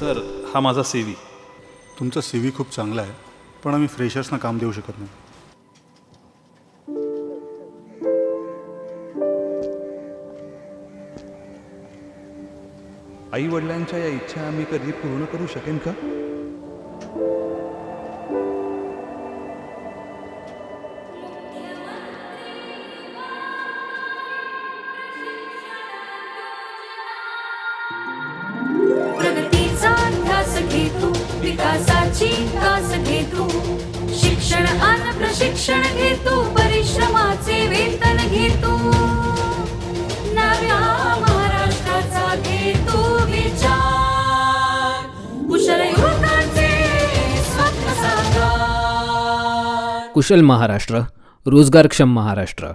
Sir हा माझा सेवी तुमचा सी व्ही खूप चांगला आहे पण आम्ही फ्रेशर्सना काम देऊ शकत नाही. आई वडिलांच्या या इच्छा मी कधी पूर्ण करू शकेन का? विकासाची कास घे तू शिक्षण आणि प्रशिक्षण घे तू परिश्रमाचे वेतन घे तू नव्या महाराष्ट्राचा घे तू विचार. कुशल युवकांचे स्वप्न साकार. कुशल महाराष्ट्र रोजगारक्षम महाराष्ट्र.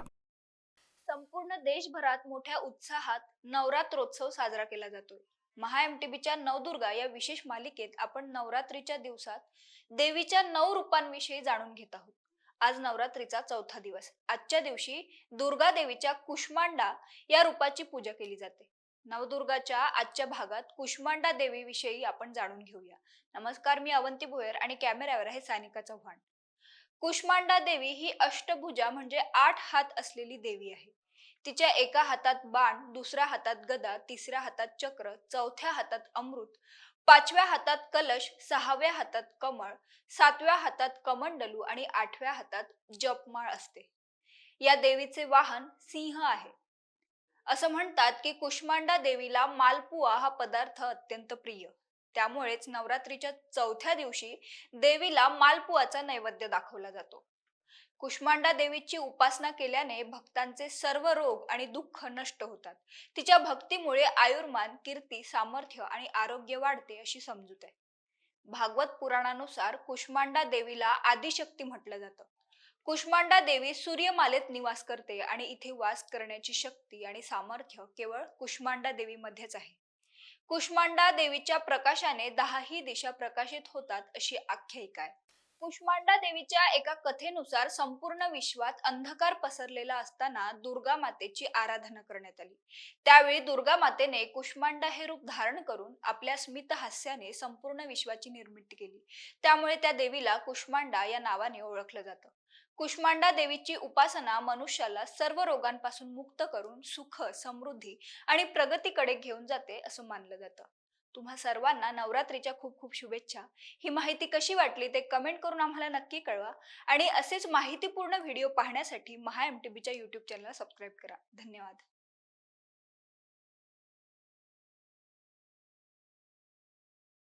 संपूर्ण देशभरात मोठ्या उत्साहात नवरात्रोत्सव साजरा केला जातोय. महा एमटीबीच्या नवदुर्गा या विशेष मालिकेत आपण नवरात्रीच्या दिवसात देवीच्या नऊ रूपांविषयी जाणून घेत आहोत. आज नवरात्रीचा चौथा दिवस. आजच्या दिवशी दुर्गा देवीच्या कुष्मांडा या रूपाची पूजा केली जाते. नवदुर्गाच्या आजच्या भागात कुष्मांडा देवीविषयी आपण जाणून घेऊया. नमस्कार मी अवंती भोयर आणि कॅमेऱ्यावर आहे सानिका चव्हाण. कुष्मांडा देवी ही अष्टभुजा म्हणजे आठ हात असलेली देवी आहे. तिच्या एका हातात बाण दुसऱ्या हातात गदा तिसऱ्या हातात चक्र चौथ्या हातात अमृत पाचव्या हातात कलश सहाव्या हातात कमळ सातव्या हातात कमंडलू आणि आठव्या हातात जपमाळ असते. या देवीचे वाहन सिंह आहे. असं म्हणतात की कुष्मांडा देवीला मालपुआ हा पदार्थ अत्यंत प्रिय. त्यामुळेच नवरात्रीच्या चौथ्या दिवशी देवीला मालपुआचा नैवेद्य दाखवला जातो. कुष्मांडा देवीची उपासना केल्याने भक्तांचे सर्व रोग आणि दुःख नष्ट होतात. तिच्या भक्तीमुळे आयुर्मान कीर्ती सामर्थ्य आणि आरोग्य वाढते अशी समजूत आहे. भागवत पुराणानुसार कुष्मांडा देवीला आदिशक्ती म्हटलं जातं. कुष्मांडा देवी सूर्यमालेत निवास करते आणि इथे वास करण्याची शक्ती आणि सामर्थ्य केवळ कुष्मांडा देवीमध्येच आहे. कुष्मांडा देवीच्या प्रकाशाने दहाही दिशा प्रकाशित होतात अशी आख्यायिका आहे. कुष्मांडा देवीच्या एका कथेनुसार संपूर्ण विश्वात अंधकार पसरलेला असताना दुर्गा मातेची आराधना करण्यात आली. त्यावेळी दुर्गा मातेने कुष्मांडा हे रूप धारण करून आपल्या स्मित हास्याने संपूर्ण विश्वाची निर्मिती केली. त्यामुळे त्या देवीला कुष्मांडा या नावाने ओळखलं जातं. कुष्मांडा देवीची उपासना मनुष्याला सर्व रोगांपासून मुक्त करून सुख समृद्धी आणि प्रगतीकडे घेऊन जाते असं मानलं जातं. तुम्हा सर्वांना नवरात्रीच्या खूप खूप शुभेच्छा. ही माहिती कशी वाटली ते कमेंट करून आम्हाला नक्की कळवा. आणि असेच माहितीपूर्ण व्हिडिओ पाहण्यासाठी महा एम टी बीच्या यूट्यूब चॅनलला सबस्क्राईब करा. धन्यवाद.